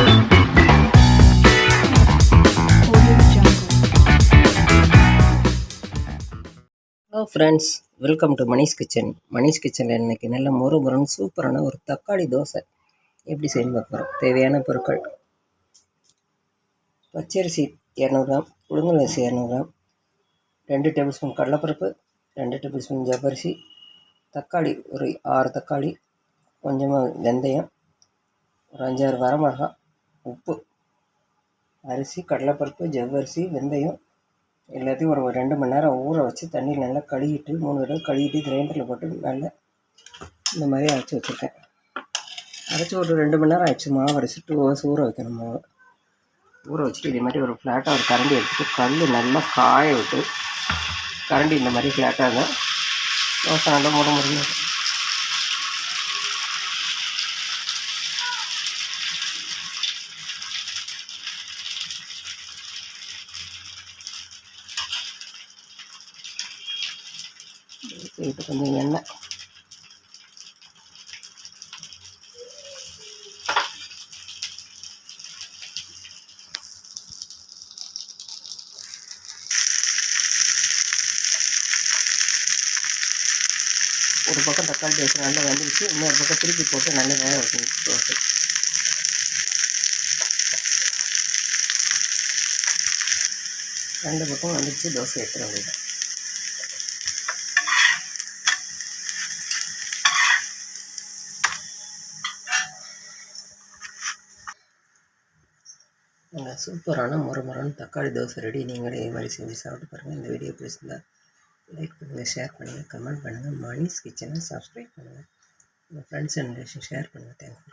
Hello friends welcome to Manish kitchen Manish கிச்சனில் இன்றைக்கி நல்ல மொறு மொறுன்னு சூப்பரான ஒரு தக்காளி தோசை. எப்படி செய்யணும் பார்க்குறோம்? தேவையான பொருட்கள். பச்சரிசி இரநூறு கிராம் உளுங்கல் இரநூறு கிராம் ரெண்டு டேபிள் ஸ்பூன் கடலைப்பருப்பு ரெண்டு டேபிள் ஸ்பூன் ஜவ்வரிசி தக்காளி ஒரு ஆறு தக்காளி கொஞ்சமாக வெந்தயம் ஒரு அஞ்சாறு வரமிளகா உப்பு அரிசி கடலைப்பருப்பு ஜவ்வரிசி வெந்தயம் எல்லாத்தையும் ஒரு ரெண்டு மணி நேரம் ஊற வச்சு தண்ணியில் நல்லா கழுவிட்டு மூணு தடவை கழுவிட்டு கிரைண்டரில் போட்டு நல்லா இந்த மாதிரி அரைச்சி வச்சுருக்கேன். அரைச்சி ஒரு ரெண்டு மணி நேரம் ஆயிடுச்சு. மாவு அரைச்சி டூ ஹவர்ஸ் ஊற வைக்கணும் மாவு. ஊற வச்சுட்டு இதே மாதிரி ஒரு ஃப்ளாட்டாக ஒரு கரண்டி எடுத்துட்டு கல் நல்லா காய விட்டு கரண்டி இந்த மாதிரி ஃப்ளாட்டாக இருந்தால் தோசை நல்லா மூட முடியும் இது கொஞ்சம் எண்ணெய். ஒரு பக்கம் தக்காளி பேஸ்ட் நல்லா வந்துடுச்சு இன்னொரு பக்கம் திருப்பி போட்டு நல்லா வேக வைக்கணும் தோசை. ரெண்டு பக்கம் வந்துடுச்சு தோசை எடுத்துட வேண்டியது சூப்பரான முறமுறன்னு தக்காளி தோசை ரெடி. நீங்களே இது மாதிரி செஞ்சு சாப்பிட்டு பாருங்கள் இந்த வீடியோ பிடிச்சிருந்தா லைக் பண்ணுங்கள் ஷேர் பண்ணுங்கள் கமெண்ட் பண்ணுங்கள் மணிஸ் கிச்சனை சப்ஸ்கிரைப் பண்ணுங்கள் உங்கள் ஃப்ரெண்ட்ஸ் அண்ட் ரிலேஷன் ஷேர் பண்ணுங்கள் தேங்க்யூ